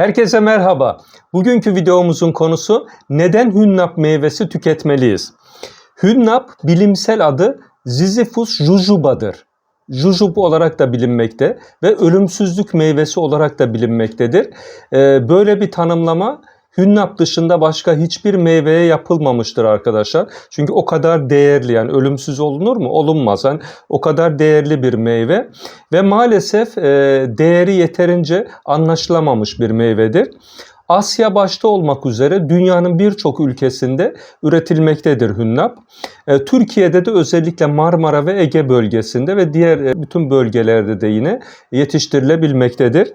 Herkese merhaba. Bugünkü videomuzun konusu neden hünnap meyvesi tüketmeliyiz? Hünnap bilimsel adı Ziziphus jujuba'dır. Jujub olarak da bilinmekte ve ölümsüzlük meyvesi olarak da bilinmektedir. Ee, böyle bir tanımlama Hünnap dışında başka hiçbir meyveye yapılmamıştır arkadaşlar. Çünkü o kadar değerli yani ölümsüz olunur mu? Olunmaz. Yani o kadar değerli bir meyve ve maalesef e, değeri yeterince anlaşılamamış bir meyvedir. Asya başta olmak üzere dünyanın birçok ülkesinde üretilmektedir hünnap. E, Türkiye'de de özellikle Marmara ve Ege bölgesinde ve diğer e, bütün bölgelerde de yine yetiştirilebilmektedir.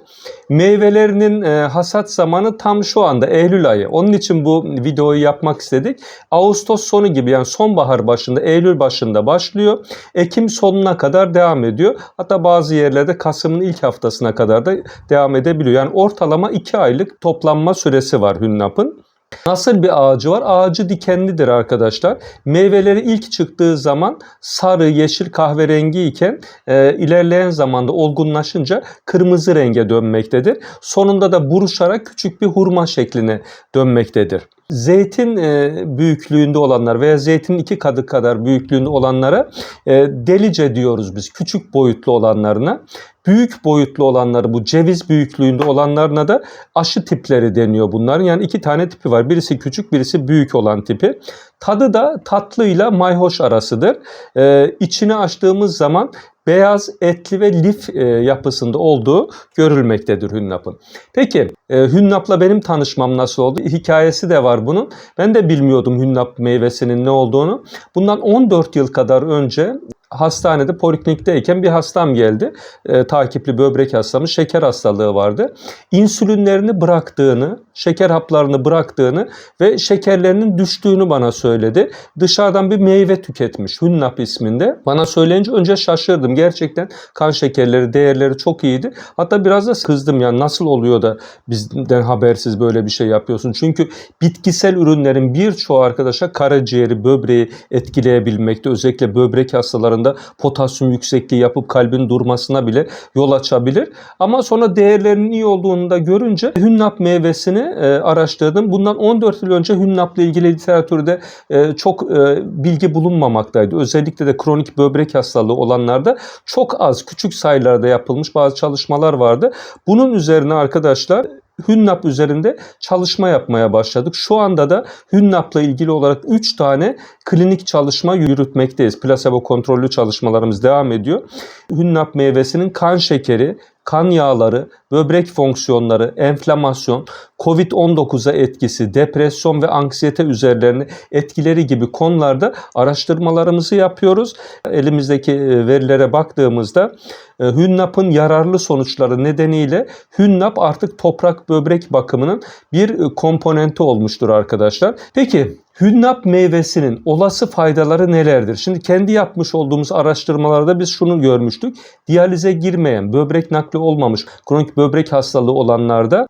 Meyvelerinin e, hasat zamanı tam şu anda Eylül ayı. Onun için bu videoyu yapmak istedik. Ağustos sonu gibi yani sonbahar başında, Eylül başında başlıyor. Ekim sonuna kadar devam ediyor. Hatta bazı yerlerde Kasım'ın ilk haftasına kadar da devam edebiliyor. Yani ortalama 2 aylık toplanma süresi var hünnapın. Nasıl bir ağacı var? Ağacı dikenlidir arkadaşlar. Meyveleri ilk çıktığı zaman sarı, yeşil, kahverengi iken e, ilerleyen zamanda olgunlaşınca kırmızı renge dönmektedir. Sonunda da buruşarak küçük bir hurma şekline dönmektedir. Zeytin e, büyüklüğünde olanlar veya zeytinin iki kadı kadar büyüklüğünde olanlara e, delice diyoruz biz küçük boyutlu olanlarına. Büyük boyutlu olanları bu ceviz büyüklüğünde olanlarına da aşı tipleri deniyor bunların. Yani iki tane tipi var. Birisi küçük birisi büyük olan tipi. Tadı da tatlıyla mayhoş arasıdır. Ee, içini açtığımız zaman beyaz etli ve lif e, yapısında olduğu görülmektedir hünnapın. Peki e, hünnapla benim tanışmam nasıl oldu? Hikayesi de var bunun. Ben de bilmiyordum hünnap meyvesinin ne olduğunu. Bundan 14 yıl kadar önce hastanede poliklinikteyken bir hastam geldi. E, takipli böbrek hastamı şeker hastalığı vardı. İnsülinlerini bıraktığını, şeker haplarını bıraktığını ve şekerlerinin düştüğünü bana söyledi. Dışarıdan bir meyve tüketmiş Hünnap isminde. Bana söyleyince önce şaşırdım. Gerçekten kan şekerleri, değerleri çok iyiydi. Hatta biraz da kızdım yani nasıl oluyor da bizden habersiz böyle bir şey yapıyorsun. Çünkü bitkisel ürünlerin birçoğu arkadaşa karaciğeri, böbreği etkileyebilmekte. Özellikle böbrek hastalarında potasyum yüksekliği yapıp kalbin durmasına bile yol açabilir. Ama sonra değerlerinin iyi olduğunu da görünce hünnap meyvesini e, araştırdım. Bundan 14 yıl önce hünnapla ilgili literatürde e, çok e, bilgi bulunmamaktaydı. Özellikle de kronik böbrek hastalığı olanlarda çok az küçük sayılarda yapılmış bazı çalışmalar vardı. Bunun üzerine arkadaşlar Hünnap üzerinde çalışma yapmaya başladık. Şu anda da Hünnap'la ilgili olarak 3 tane klinik çalışma yürütmekteyiz. Plasebo kontrollü çalışmalarımız devam ediyor. Hünnap meyvesinin kan şekeri, kan yağları, böbrek fonksiyonları, enflamasyon, COVID-19'a etkisi, depresyon ve anksiyete üzerlerine etkileri gibi konularda araştırmalarımızı yapıyoruz. Elimizdeki e, verilere baktığımızda e, Hünnap'ın yararlı sonuçları nedeniyle Hünnap artık toprak böbrek bakımının bir e, komponenti olmuştur arkadaşlar. Peki Hünnap meyvesinin olası faydaları nelerdir? Şimdi kendi yapmış olduğumuz araştırmalarda biz şunu görmüştük. Diyalize girmeyen, böbrek nakli olmamış, kronik böbrek hastalığı olanlarda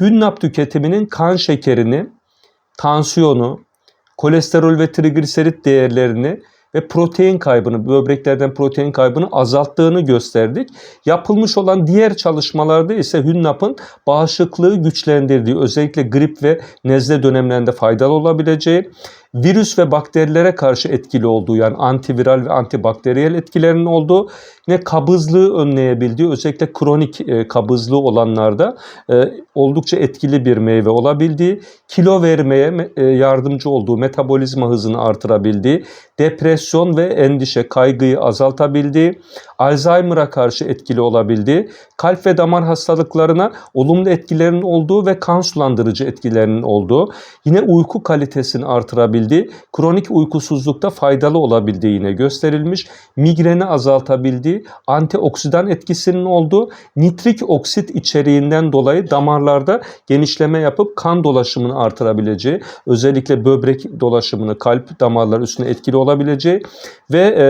hünnap tüketiminin kan şekerini, tansiyonu, kolesterol ve trigliserit değerlerini ve protein kaybını, böbreklerden protein kaybını azalttığını gösterdik. Yapılmış olan diğer çalışmalarda ise Hünnap'ın bağışıklığı güçlendirdiği, özellikle grip ve nezle dönemlerinde faydalı olabileceği, virüs ve bakterilere karşı etkili olduğu yani antiviral ve antibakteriyel etkilerinin olduğu, yine kabızlığı önleyebildiği, özellikle kronik e, kabızlığı olanlarda e, oldukça etkili bir meyve olabildiği, kilo vermeye e, yardımcı olduğu, metabolizma hızını artırabildiği, depresyon ve endişe, kaygıyı azaltabildiği, Alzheimer'a karşı etkili olabildiği, kalp ve damar hastalıklarına olumlu etkilerinin olduğu ve kan sulandırıcı etkilerinin olduğu, yine uyku kalitesini artırabildiği, kronik uykusuzlukta faydalı olabildiği yine gösterilmiş, migreni azaltabildiği, antioksidan etkisinin olduğu, nitrik oksit içeriğinden dolayı damarlarda genişleme yapıp kan dolaşımını artırabileceği, özellikle böbrek dolaşımını, kalp damarları üstüne etkili olabileceği ve e,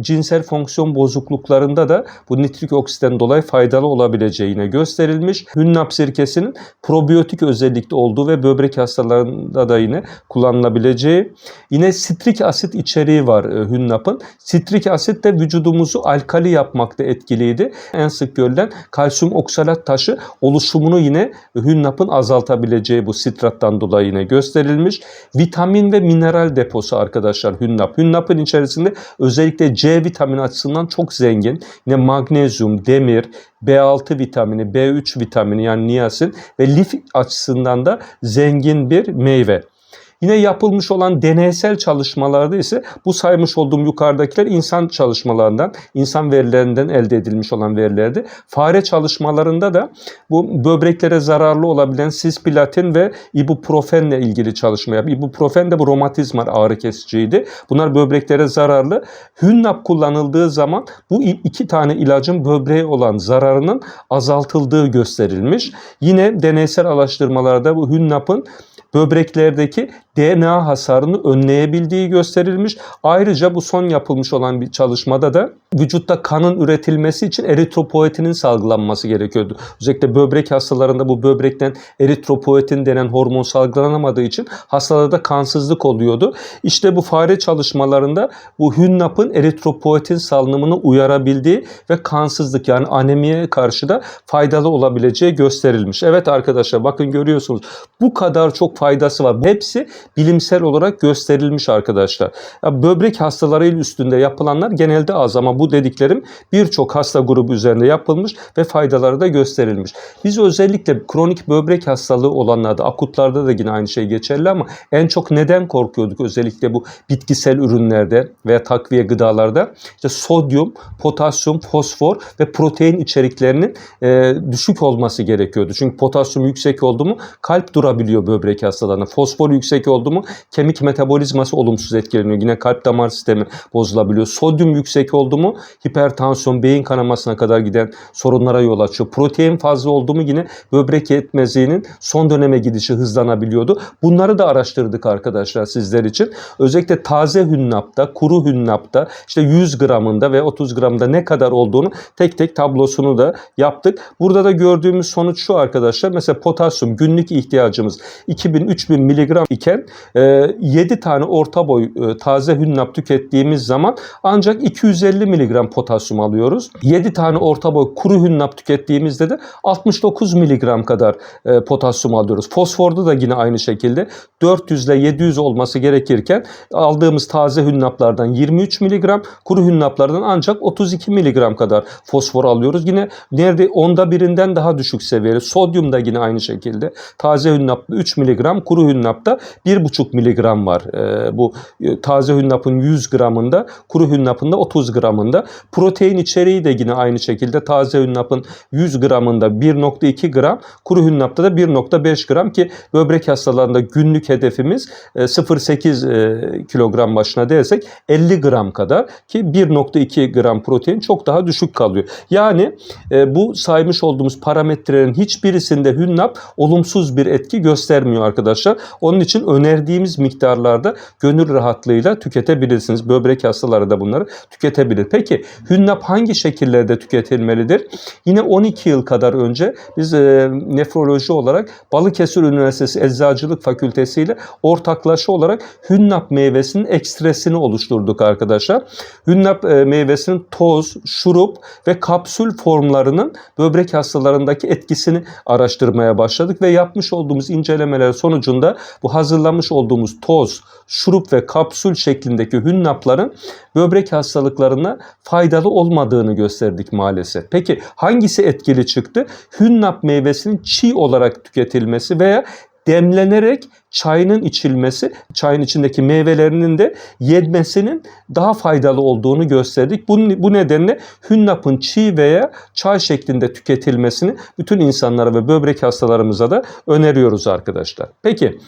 cinsel fonksiyon bozukluklarında da bu nitrik oksitten dolayı faydalı olabileceğine gösterilmiş. Hünnap sirkesinin probiyotik özellikte olduğu ve böbrek hastalarında da yine kullanılabileceği olabileceği. Yine sitrik asit içeriği var e, hünnapın. Sitrik asit de vücudumuzu alkali yapmakta etkiliydi. En sık görülen kalsiyum oksalat taşı oluşumunu yine hünnapın azaltabileceği bu sitrattan dolayı yine gösterilmiş. Vitamin ve mineral deposu arkadaşlar hünnap. Hünnapın içerisinde özellikle C vitamini açısından çok zengin. Yine magnezyum, demir, B6 vitamini, B3 vitamini yani niyasin ve lif açısından da zengin bir meyve. Yine yapılmış olan deneysel çalışmalarda ise bu saymış olduğum yukarıdakiler insan çalışmalarından, insan verilerinden elde edilmiş olan verilerdi. Fare çalışmalarında da bu böbreklere zararlı olabilen sisplatin ve ibuprofenle ilgili çalışma yapıyor. Ibuprofen de bu romatizmal ağrı kesiciydi. Bunlar böbreklere zararlı. Hünnap kullanıldığı zaman bu iki tane ilacın böbreğe olan zararının azaltıldığı gösterilmiş. Yine deneysel araştırmalarda bu hünnapın böbreklerdeki DNA hasarını önleyebildiği gösterilmiş. Ayrıca bu son yapılmış olan bir çalışmada da vücutta kanın üretilmesi için eritropoetinin salgılanması gerekiyordu. Özellikle böbrek hastalarında bu böbrekten eritropoetin denen hormon salgılanamadığı için hastalarda kansızlık oluyordu. İşte bu fare çalışmalarında bu hünnapın eritropoetin salınımını uyarabildiği ve kansızlık yani anemiye karşı da faydalı olabileceği gösterilmiş. Evet arkadaşlar bakın görüyorsunuz bu kadar çok faydası var. Hepsi bilimsel olarak gösterilmiş arkadaşlar. Ya böbrek hastalarıyla üstünde yapılanlar genelde az ama bu dediklerim birçok hasta grubu üzerinde yapılmış ve faydaları da gösterilmiş. Biz özellikle kronik böbrek hastalığı olanlarda, akutlarda da yine aynı şey geçerli ama en çok neden korkuyorduk özellikle bu bitkisel ürünlerde veya takviye gıdalarda? İşte sodyum, potasyum, fosfor ve protein içeriklerinin e, düşük olması gerekiyordu. Çünkü potasyum yüksek oldu mu kalp durabiliyor böbrek hastalarında. Fosfor yüksek oldu mu kemik metabolizması olumsuz etkileniyor. Yine kalp damar sistemi bozulabiliyor. Sodyum yüksek oldu mu hipertansiyon, beyin kanamasına kadar giden sorunlara yol açıyor. Protein fazla oldu mu yine böbrek yetmezliğinin son döneme gidişi hızlanabiliyordu. Bunları da araştırdık arkadaşlar sizler için. Özellikle taze hünnapta, kuru hünnapta işte 100 gramında ve 30 gramda ne kadar olduğunu tek tek tablosunu da yaptık. Burada da gördüğümüz sonuç şu arkadaşlar. Mesela potasyum günlük ihtiyacımız 2000-3000 miligram iken 7 tane orta boy e, taze hünnap tükettiğimiz zaman ancak 250 miligram potasyum alıyoruz. 7 tane orta boy kuru hünnap tükettiğimizde de 69 miligram kadar e, potasyum alıyoruz. Fosforda da yine aynı şekilde 400 ile 700 olması gerekirken aldığımız taze hünnaplardan 23 miligram, kuru hünnaplardan ancak 32 miligram kadar fosfor alıyoruz. Yine nerede onda birinden daha düşük seviyeli. Sodyum da yine aynı şekilde. Taze hünnapta 3 miligram, kuru hünnapta 1,5 miligram var. E, bu e, taze hünnapın 100 gramında, kuru hünnapın da 30 gramında. Protein içeriği de yine aynı şekilde taze hünnapın 100 gramında 1.2 gram, kuru hünnapta da 1.5 gram ki böbrek hastalarında günlük hedefimiz e, 0.8 e, kilogram başına değersek 50 gram kadar ki 1.2 gram protein çok daha düşük kalıyor. Yani e, bu saymış olduğumuz parametrelerin hiçbirisinde hünnap olumsuz bir etki göstermiyor arkadaşlar. Onun için önerdiğimiz miktarlarda gönül rahatlığıyla tüketebilirsiniz. Böbrek hastaları da bunları tüketebilir. Peki hünnap hangi şekillerde tüketilmelidir? Yine 12 yıl kadar önce biz e, nefroloji olarak Balıkesir Üniversitesi Eczacılık Fakültesi ile ortaklaşa olarak hünnap meyvesinin ekstresini oluşturduk arkadaşlar. Hünnap e, meyvesinin toz, şurup ve kapsül formlarının böbrek hastalarındaki etkisini araştırmaya başladık ve yapmış olduğumuz incelemeler sonucunda bu hazırlamış olduğumuz toz, şurup ve kapsül şeklindeki hünnapların böbrek hastalıklarına faydalı olmadığını gösterdik maalesef. Peki hangisi etkili çıktı? Hünnap meyvesinin çiğ olarak tüketilmesi veya demlenerek çayının içilmesi, çayın içindeki meyvelerinin de yenmesinin daha faydalı olduğunu gösterdik. Bu, bu nedenle hünnapın çiğ veya çay şeklinde tüketilmesini bütün insanlara ve böbrek hastalarımıza da öneriyoruz arkadaşlar. Peki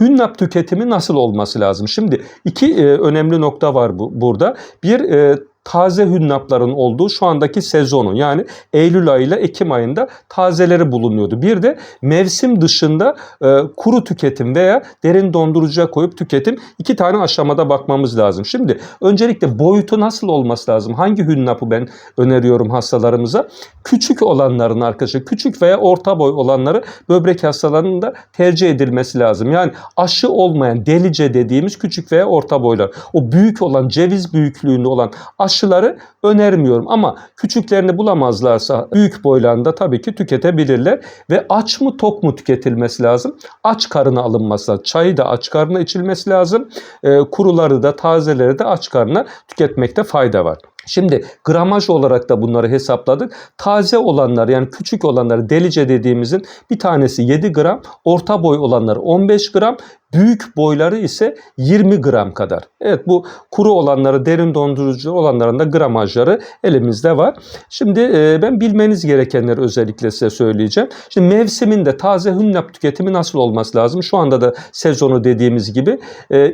hünnap tüketimi nasıl olması lazım? Şimdi iki e, önemli nokta var bu, burada. Bir e, taze hünnapların olduğu şu andaki sezonu yani Eylül ayı ile Ekim ayında tazeleri bulunuyordu. Bir de mevsim dışında e, kuru tüketim veya derin dondurucuya koyup tüketim iki tane aşamada bakmamız lazım. Şimdi öncelikle boyutu nasıl olması lazım? Hangi hünnapı ben öneriyorum hastalarımıza? Küçük olanların arkadaşlar küçük veya orta boy olanları böbrek hastalarının da tercih edilmesi lazım. Yani aşı olmayan delice dediğimiz küçük veya orta boylar. O büyük olan ceviz büyüklüğünde olan aşıları önermiyorum ama küçüklerini bulamazlarsa büyük boylarında tabii ki tüketebilirler ve aç mı tok mu tüketilmesi lazım. Aç karına alınması lazım. Çayı da aç karına içilmesi lazım. Ee, kuruları da tazeleri de aç karına tüketmekte fayda var. Şimdi gramaj olarak da bunları hesapladık. Taze olanlar yani küçük olanları delice dediğimizin bir tanesi 7 gram, orta boy olanları 15 gram, büyük boyları ise 20 gram kadar. Evet bu kuru olanları, derin dondurucu olanların da gramajları elimizde var. Şimdi e, ben bilmeniz gerekenleri özellikle size söyleyeceğim. Şimdi mevsiminde taze hünnap tüketimi nasıl olması lazım? Şu anda da sezonu dediğimiz gibi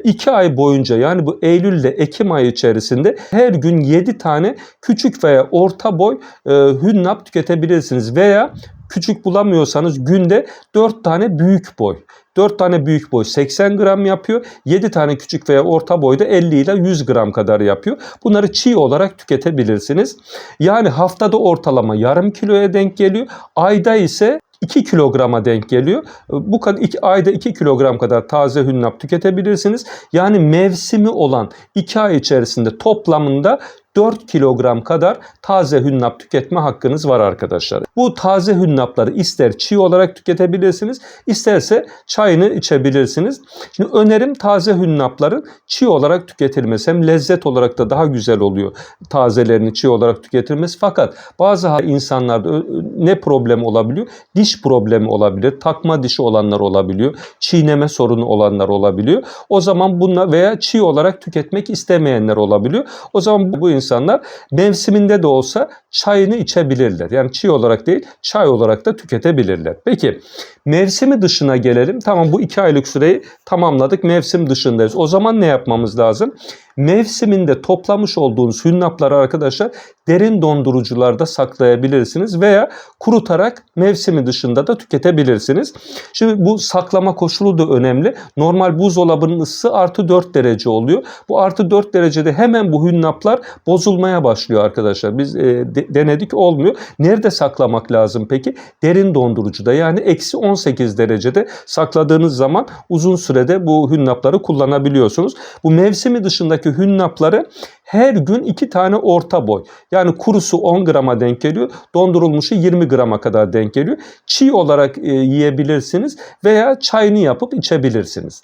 2 ay boyunca yani bu Eylül ile Ekim ayı içerisinde her gün 7 tane küçük veya orta boy e, hünnap tüketebilirsiniz veya küçük bulamıyorsanız günde 4 tane büyük boy. 4 tane büyük boy 80 gram yapıyor. 7 tane küçük veya orta boyda 50 ile 100 gram kadar yapıyor. Bunları çiğ olarak tüketebilirsiniz. Yani haftada ortalama yarım kiloya denk geliyor. Ayda ise 2 kilograma denk geliyor. Bu kadar iki, ayda 2 kilogram kadar taze hünnap tüketebilirsiniz. Yani mevsimi olan 2 ay içerisinde toplamında 4 kilogram kadar taze hünnap tüketme hakkınız var arkadaşlar. Bu taze hünnapları ister çiğ olarak tüketebilirsiniz, isterse çayını içebilirsiniz. Şimdi önerim taze hünnapların çiğ olarak tüketilmesi. Hem lezzet olarak da daha güzel oluyor tazelerini çiğ olarak tüketilmesi. Fakat bazı insanlarda ne problem olabiliyor? Diş problemi olabilir, takma dişi olanlar olabiliyor, çiğneme sorunu olanlar olabiliyor. O zaman bunlar veya çiğ olarak tüketmek istemeyenler olabiliyor. O zaman bu insan insanlar mevsiminde de olsa çayını içebilirler. Yani çiğ olarak değil çay olarak da tüketebilirler. Peki mevsimi dışına gelelim. Tamam bu iki aylık süreyi tamamladık. Mevsim dışındayız. O zaman ne yapmamız lazım? Mevsiminde toplamış olduğunuz hünnapları arkadaşlar derin dondurucularda saklayabilirsiniz veya kurutarak mevsimi dışında da tüketebilirsiniz. Şimdi bu saklama koşulu da önemli. Normal buzdolabının ısısı artı 4 derece oluyor. Bu artı 4 derecede hemen bu hünnaplar bozulmaya başlıyor arkadaşlar. Biz e, de, denedik olmuyor. Nerede saklamak lazım peki? Derin dondurucuda yani eksi 18 derecede sakladığınız zaman uzun sürede bu hünnapları kullanabiliyorsunuz. Bu mevsimi dışındaki hünnapları her gün iki tane orta boy. Yani kurusu 10 grama denk geliyor. Dondurulmuşu 20 grama kadar denk geliyor. Çiğ olarak e, yiyebilirsiniz veya çayını yapıp içebilirsiniz.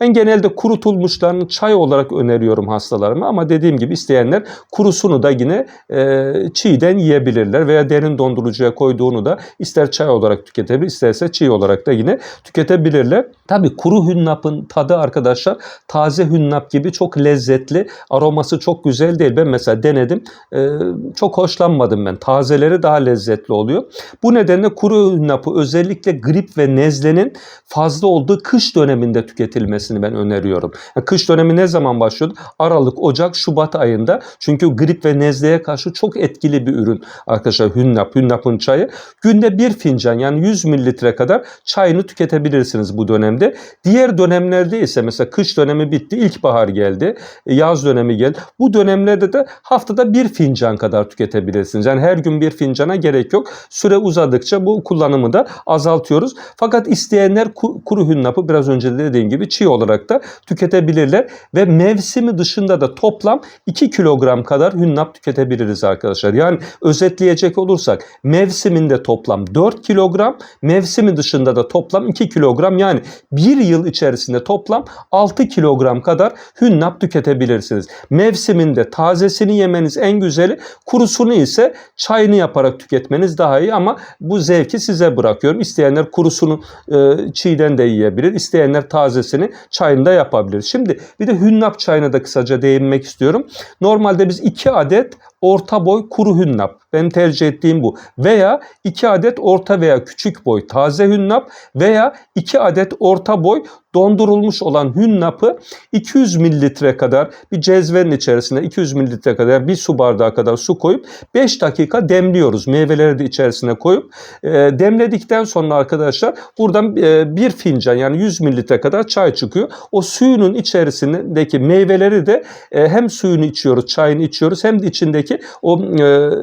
Ben genelde kurutulmuşlarını çay olarak öneriyorum hastalarıma ama dediğim gibi isteyenler kurusunu da yine e, çiğden yiyebilirler veya derin dondurucuya koyduğunu da ister çay olarak tüketebilir isterse çiğ olarak da yine tüketebilirler. Tabi kuru hünnapın tadı arkadaşlar taze hünnap gibi çok lezzetli aroması çok güzel değil. Ben mesela denedim e, çok hoşlanmadım ben. Tazeleri daha lezzetli oluyor. Bu nedenle kuru hünnapı özellikle grip ve nezlenin fazla olduğu kış döneminde tüketilmesi yemesini ben öneriyorum. Yani kış dönemi ne zaman başlıyordu? Aralık, Ocak, Şubat ayında. Çünkü grip ve nezleye karşı çok etkili bir ürün arkadaşlar hünnap, hünnapın çayı. Günde bir fincan yani 100 mililitre kadar çayını tüketebilirsiniz bu dönemde. Diğer dönemlerde ise mesela kış dönemi bitti, ilkbahar geldi, yaz dönemi geldi. Bu dönemlerde de haftada bir fincan kadar tüketebilirsiniz. Yani her gün bir fincana gerek yok. Süre uzadıkça bu kullanımı da azaltıyoruz. Fakat isteyenler kuru hünnapı biraz önce dediğim gibi çiğ olarak da tüketebilirler ve mevsimi dışında da toplam 2 kilogram kadar hünnap tüketebiliriz arkadaşlar. Yani özetleyecek olursak mevsiminde toplam 4 kilogram, mevsimi dışında da toplam 2 kilogram yani bir yıl içerisinde toplam 6 kilogram kadar hünnap tüketebilirsiniz. Mevsiminde tazesini yemeniz en güzeli, kurusunu ise çayını yaparak tüketmeniz daha iyi ama bu zevki size bırakıyorum. İsteyenler kurusunu e, çiğden de yiyebilir, isteyenler tazesini çayında yapabilir. Şimdi bir de hünnap çayına da kısaca değinmek istiyorum. Normalde biz 2 adet orta boy kuru hünnap. Benim tercih ettiğim bu. Veya 2 adet orta veya küçük boy taze hünnap veya 2 adet orta boy dondurulmuş olan hünnapı 200 mililitre kadar bir cezvenin içerisine 200 mililitre kadar bir su bardağı kadar su koyup 5 dakika demliyoruz. Meyveleri de içerisine koyup e, demledikten sonra arkadaşlar buradan e, bir fincan yani 100 mililitre kadar çay çıkıyor. O suyunun içerisindeki meyveleri de e, hem suyunu içiyoruz, çayını içiyoruz hem de içindeki o e,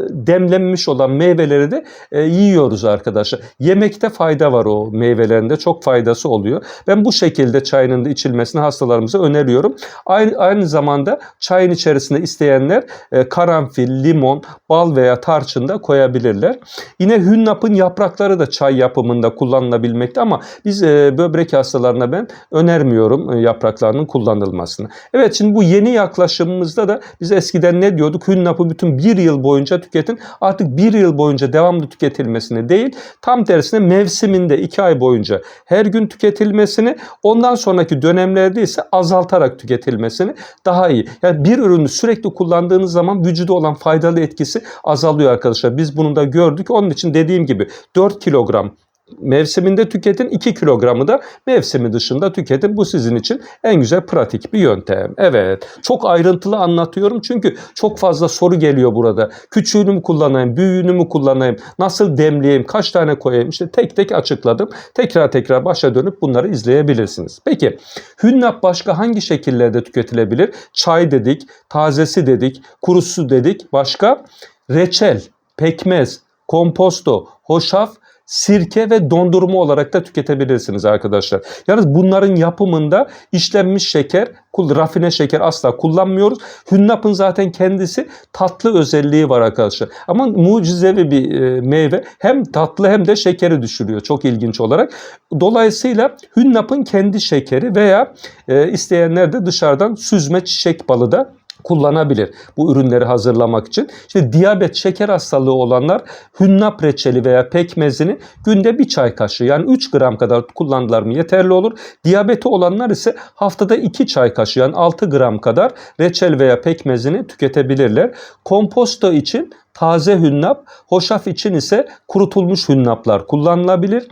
demlenmiş olan meyveleri de e, yiyoruz arkadaşlar. Yemekte fayda var o meyvelerinde çok faydası oluyor. Ben bu şekilde çayının da içilmesini hastalarımıza öneriyorum. Aynı, aynı zamanda çayın içerisinde isteyenler e, karanfil, limon, bal veya tarçın da koyabilirler. Yine hünnapın yaprakları da çay yapımında kullanılabilmekte ama biz e, böbrek hastalarına ben önermiyorum e, yapraklarının kullanılmasını. Evet şimdi bu yeni yaklaşımımızda da biz eskiden ne diyorduk? Hünnapı bütün bir yıl boyunca tüketin. Artık bir yıl boyunca devamlı tüketilmesini değil, tam tersine mevsiminde iki ay boyunca her gün tüketilmesini, ondan sonraki dönemlerde ise azaltarak tüketilmesini daha iyi. Yani bir ürünü sürekli kullandığınız zaman vücuda olan faydalı etkisi azalıyor arkadaşlar. Biz bunu da gördük. Onun için dediğim gibi 4 kilogram mevsiminde tüketin 2 kilogramı da mevsimi dışında tüketin. Bu sizin için en güzel pratik bir yöntem. Evet çok ayrıntılı anlatıyorum çünkü çok fazla soru geliyor burada. Küçüğünü mü kullanayım, büyüğünü mü kullanayım, nasıl demleyeyim, kaç tane koyayım işte tek tek açıkladım. Tekrar tekrar başa dönüp bunları izleyebilirsiniz. Peki hünnap başka hangi şekillerde tüketilebilir? Çay dedik, tazesi dedik, kurusu dedik. Başka reçel, pekmez, komposto, hoşaf sirke ve dondurma olarak da tüketebilirsiniz arkadaşlar. Yalnız bunların yapımında işlenmiş şeker, rafine şeker asla kullanmıyoruz. Hünnapın zaten kendisi tatlı özelliği var arkadaşlar. Ama mucizevi bir e, meyve hem tatlı hem de şekeri düşürüyor çok ilginç olarak. Dolayısıyla hünnapın kendi şekeri veya e, isteyenler de dışarıdan süzme çiçek balı da kullanabilir bu ürünleri hazırlamak için. İşte diyabet, şeker hastalığı olanlar hünnap reçeli veya pekmezini günde bir çay kaşığı yani 3 gram kadar kullandılar mı yeterli olur. Diyabeti olanlar ise haftada 2 çay kaşığı yani 6 gram kadar reçel veya pekmezini tüketebilirler. Komposto için taze hünnap, hoşaf için ise kurutulmuş hünnaplar kullanılabilir.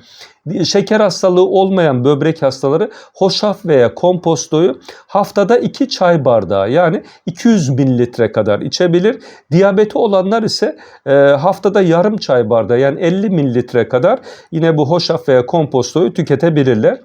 Şeker hastalığı olmayan böbrek hastaları hoşaf veya kompostoyu haftada 2 çay bardağı yani 200 mililitre kadar içebilir. Diyabeti olanlar ise e, haftada yarım çay bardağı yani 50 mililitre kadar yine bu hoşaf veya kompostoyu tüketebilirler.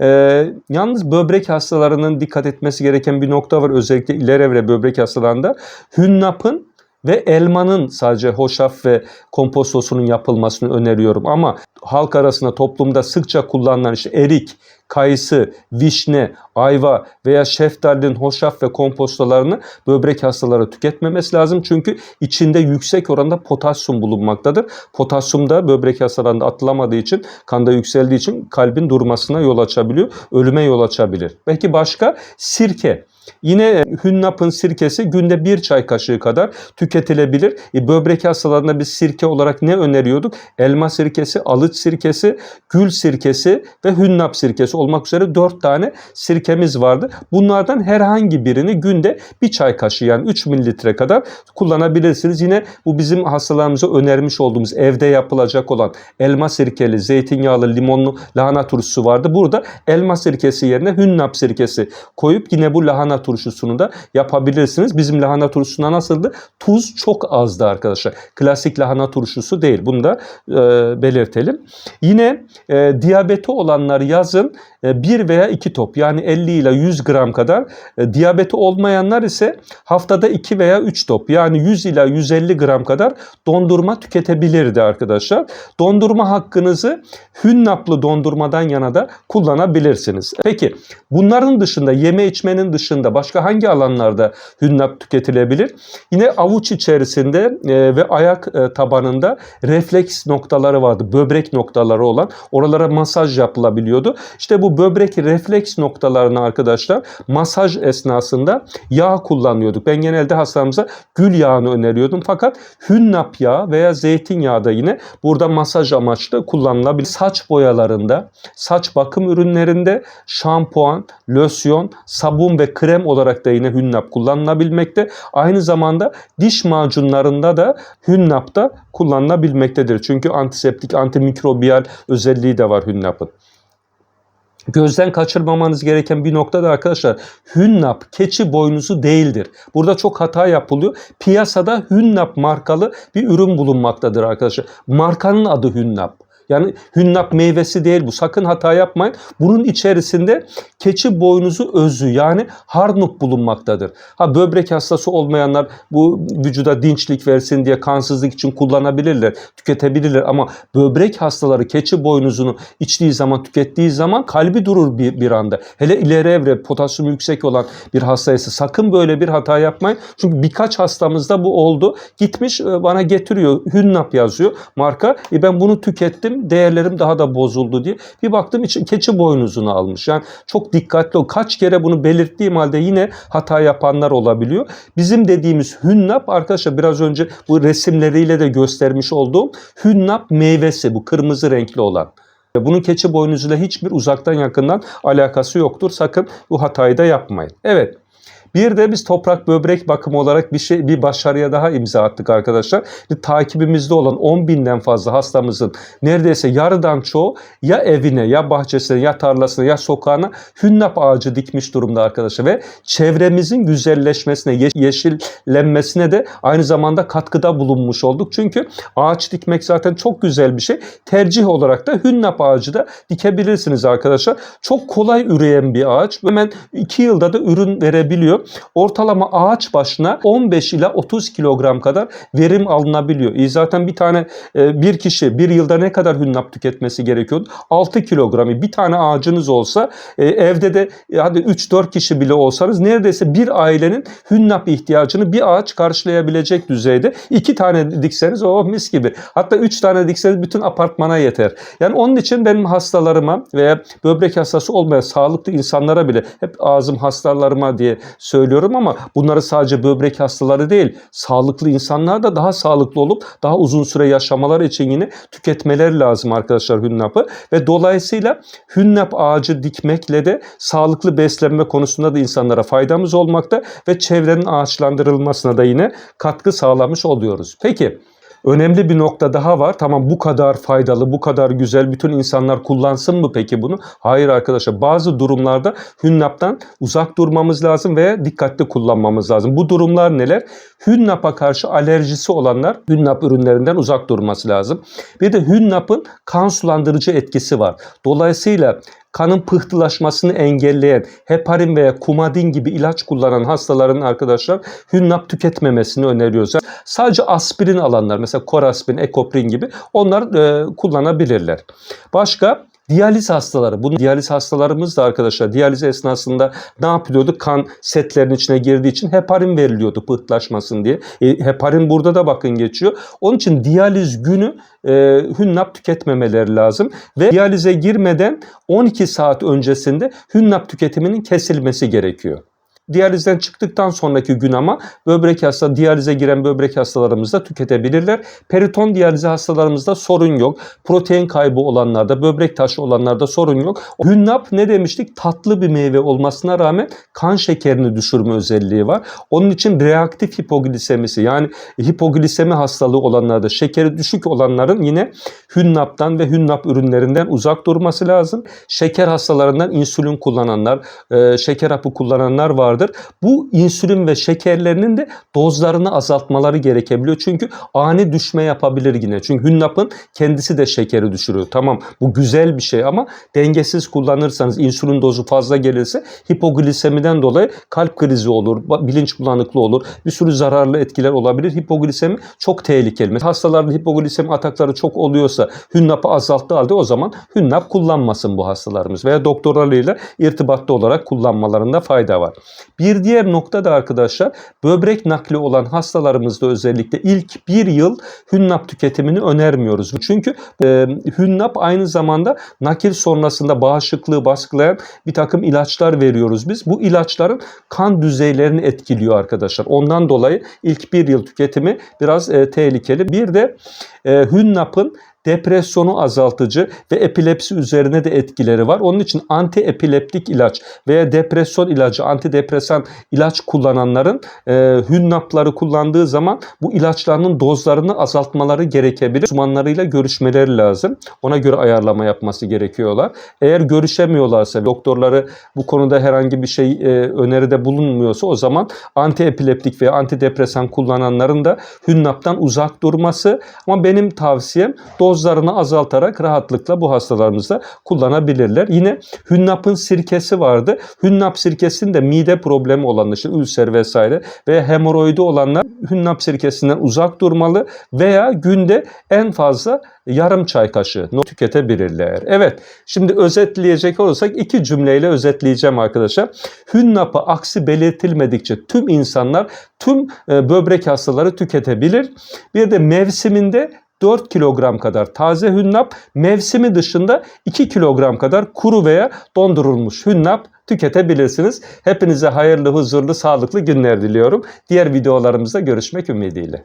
Ee, yalnız böbrek hastalarının dikkat etmesi gereken bir nokta var. Özellikle ileri evre böbrek hastalarında. Hünnapın ve elmanın sadece hoşaf ve kompostosunun yapılmasını öneriyorum. Ama halk arasında toplumda sıkça kullanılan işte erik, kayısı, vişne, ayva veya şeftalinin hoşaf ve kompostolarını böbrek hastaları tüketmemesi lazım. Çünkü içinde yüksek oranda potasyum bulunmaktadır. Potasyum da böbrek hastalarında atılamadığı için, kanda yükseldiği için kalbin durmasına yol açabiliyor, ölüme yol açabilir. Peki başka? Sirke. Yine hünnapın sirkesi günde bir çay kaşığı kadar tüketilebilir. E, böbrek hastalarında biz sirke olarak ne öneriyorduk? Elma sirkesi, alıç sirkesi, gül sirkesi ve hünnap sirkesi olmak üzere dört tane sirkemiz vardı. Bunlardan herhangi birini günde bir çay kaşığı yani 3 mililitre kadar kullanabilirsiniz. Yine bu bizim hastalarımıza önermiş olduğumuz evde yapılacak olan elma sirkeli, zeytinyağlı, limonlu lahana turşusu vardı. Burada elma sirkesi yerine hünnap sirkesi koyup yine bu lahana turşusunu da yapabilirsiniz. Bizim lahana turşusuna nasıldı? Tuz çok azdı arkadaşlar. Klasik lahana turşusu değil. Bunu da e, belirtelim. Yine e, diyabeti olanlar yazın e, 1 veya 2 top yani 50 ile 100 gram kadar. E, diyabeti olmayanlar ise haftada 2 veya 3 top yani 100 ila 150 gram kadar dondurma tüketebilirdi arkadaşlar. Dondurma hakkınızı hünnaplı dondurmadan yana da kullanabilirsiniz. Peki bunların dışında yeme içmenin dışında başka hangi alanlarda hünnap tüketilebilir? Yine avuç içerisinde e, ve ayak e, tabanında refleks noktaları vardı. Böbrek noktaları olan oralara masaj yapılabiliyordu. İşte bu böbrek refleks noktalarına arkadaşlar masaj esnasında yağ kullanıyorduk. Ben genelde hastalarımıza gül yağını öneriyordum. Fakat hünnap yağı veya zeytinyağı da yine burada masaj amaçlı kullanılabilir. Saç boyalarında, saç bakım ürünlerinde şampuan, losyon, sabun ve krem olarak da yine hünnap kullanılabilmekte. Aynı zamanda diş macunlarında da hünnap da kullanılabilmektedir. Çünkü antiseptik, antimikrobiyal özelliği de var hünnapın. Gözden kaçırmamanız gereken bir nokta da arkadaşlar Hünnap keçi boynuzu değildir. Burada çok hata yapılıyor. Piyasada Hünnap markalı bir ürün bulunmaktadır arkadaşlar. Markanın adı Hünnap. Yani hünnap meyvesi değil bu. Sakın hata yapmayın. Bunun içerisinde keçi boynuzu özü yani harnup bulunmaktadır. Ha böbrek hastası olmayanlar bu vücuda dinçlik versin diye kansızlık için kullanabilirler, tüketebilirler ama böbrek hastaları keçi boynuzunu içtiği zaman, tükettiği zaman kalbi durur bir, bir anda. Hele ileri evre potasyum yüksek olan bir hastaysa sakın böyle bir hata yapmayın. Çünkü birkaç hastamızda bu oldu. Gitmiş e, bana getiriyor. Hünnap yazıyor marka. E ben bunu tükettim değerlerim daha da bozuldu diye. Bir baktım için keçi boynuzunu almış. Yani çok dikkatli ol. Kaç kere bunu belirttiğim halde yine hata yapanlar olabiliyor. Bizim dediğimiz hünnap arkadaşlar biraz önce bu resimleriyle de göstermiş olduğum hünnap meyvesi bu kırmızı renkli olan. Bunun keçi boynuzuyla hiçbir uzaktan yakından alakası yoktur. Sakın bu hatayı da yapmayın. Evet. Bir de biz toprak böbrek bakımı olarak bir şey bir başarıya daha imza attık arkadaşlar. Bir takibimizde olan 10 binden fazla hastamızın neredeyse yarıdan çoğu ya evine ya bahçesine ya tarlasına ya sokağına hünnap ağacı dikmiş durumda arkadaşlar ve çevremizin güzelleşmesine yeşillenmesine de aynı zamanda katkıda bulunmuş olduk. Çünkü ağaç dikmek zaten çok güzel bir şey. Tercih olarak da hünnap ağacı da dikebilirsiniz arkadaşlar. Çok kolay üreyen bir ağaç. Hemen 2 yılda da ürün verebiliyor ortalama ağaç başına 15 ila 30 kilogram kadar verim alınabiliyor. E zaten bir tane e, bir kişi bir yılda ne kadar hünnap tüketmesi gerekiyordu? 6 kilogramı bir tane ağacınız olsa e, evde de e, hadi 3-4 kişi bile olsanız neredeyse bir ailenin hünnap ihtiyacını bir ağaç karşılayabilecek düzeyde. iki tane dikseniz o mis gibi. Hatta 3 tane dikseniz bütün apartmana yeter. Yani onun için benim hastalarıma veya böbrek hastası olmayan sağlıklı insanlara bile hep ağzım hastalarıma diye söylüyorum ama bunları sadece böbrek hastaları değil, sağlıklı insanlar da daha sağlıklı olup daha uzun süre yaşamaları için yine tüketmeleri lazım arkadaşlar hünnapı. Ve dolayısıyla hünnap ağacı dikmekle de sağlıklı beslenme konusunda da insanlara faydamız olmakta ve çevrenin ağaçlandırılmasına da yine katkı sağlamış oluyoruz. Peki önemli bir nokta daha var. Tamam bu kadar faydalı, bu kadar güzel bütün insanlar kullansın mı peki bunu? Hayır arkadaşlar. Bazı durumlarda hünnaptan uzak durmamız lazım ve dikkatli kullanmamız lazım. Bu durumlar neler? Hünnapa karşı alerjisi olanlar hünnap ürünlerinden uzak durması lazım. Bir de hünnapın kan sulandırıcı etkisi var. Dolayısıyla kanın pıhtılaşmasını engelleyen heparin veya kumadin gibi ilaç kullanan hastaların arkadaşlar hünnap tüketmemesini öneriyoruz. Sadece aspirin alanlar mesela koraspin, ekoprin gibi onlar e, kullanabilirler. Başka Diyaliz hastaları. Bu diyaliz hastalarımız da arkadaşlar diyaliz esnasında ne yapıyordu? Kan setlerin içine girdiği için heparin veriliyordu pıhtılaşmasın diye. E, heparin burada da bakın geçiyor. Onun için diyaliz günü e, hünnap tüketmemeleri lazım. Ve diyalize girmeden 12 saat öncesinde hünnap tüketiminin kesilmesi gerekiyor. Diyalizden çıktıktan sonraki gün ama böbrek hasta, diyalize giren böbrek hastalarımız da tüketebilirler. Periton diyalizi hastalarımızda sorun yok. Protein kaybı olanlarda, böbrek taşı olanlarda sorun yok. Hünnap ne demiştik? Tatlı bir meyve olmasına rağmen kan şekerini düşürme özelliği var. Onun için reaktif hipoglisemisi yani hipoglisemi hastalığı olanlarda, şekeri düşük olanların yine hünnaptan ve hünnap ürünlerinden uzak durması lazım. Şeker hastalarından insülin kullananlar, şeker hapı kullananlar var vardır. Bu insülin ve şekerlerinin de dozlarını azaltmaları gerekebiliyor. Çünkü ani düşme yapabilir yine. Çünkü hünnapın kendisi de şekeri düşürüyor. Tamam bu güzel bir şey ama dengesiz kullanırsanız insülin dozu fazla gelirse hipoglisemiden dolayı kalp krizi olur, bilinç bulanıklığı olur. Bir sürü zararlı etkiler olabilir. Hipoglisemi çok tehlikeli. Hastalarda hipoglisemi atakları çok oluyorsa hünnapı azalttığı halde o zaman hünnap kullanmasın bu hastalarımız veya doktorlarıyla irtibatlı olarak kullanmalarında fayda var. Bir diğer nokta da arkadaşlar böbrek nakli olan hastalarımızda özellikle ilk bir yıl hünnap tüketimini önermiyoruz. Çünkü e, hünnap aynı zamanda nakil sonrasında bağışıklığı baskılayan bir takım ilaçlar veriyoruz biz. Bu ilaçların kan düzeylerini etkiliyor arkadaşlar. Ondan dolayı ilk bir yıl tüketimi biraz e, tehlikeli. Bir de e, hünnapın depresyonu azaltıcı ve epilepsi üzerine de etkileri var. Onun için anti epileptik ilaç veya depresyon ilacı, antidepresan ilaç kullananların e, hünnapları kullandığı zaman bu ilaçlarının dozlarını azaltmaları gerekebilir. Uzmanlarıyla görüşmeleri lazım. Ona göre ayarlama yapması gerekiyorlar. Eğer görüşemiyorlarsa, doktorları bu konuda herhangi bir şey e, öneride bulunmuyorsa o zaman antiepileptik veya antidepresan kullananların da hünnaptan uzak durması. Ama benim tavsiyem dozlarını azaltarak rahatlıkla bu hastalarımızda kullanabilirler. Yine hünnapın sirkesi vardı. Hünnap sirkesinin de mide problemi olanlar, işte ülser vesaire ve hemoroidi olanlar hünnap sirkesinden uzak durmalı veya günde en fazla yarım çay kaşığı tüketebilirler. Evet, şimdi özetleyecek olursak iki cümleyle özetleyeceğim arkadaşlar. Hünnapı aksi belirtilmedikçe tüm insanlar tüm e, böbrek hastaları tüketebilir. Bir de mevsiminde 4 kilogram kadar taze hünnap, mevsimi dışında 2 kilogram kadar kuru veya dondurulmuş hünnap tüketebilirsiniz. Hepinize hayırlı, huzurlu, sağlıklı günler diliyorum. Diğer videolarımızda görüşmek ümidiyle.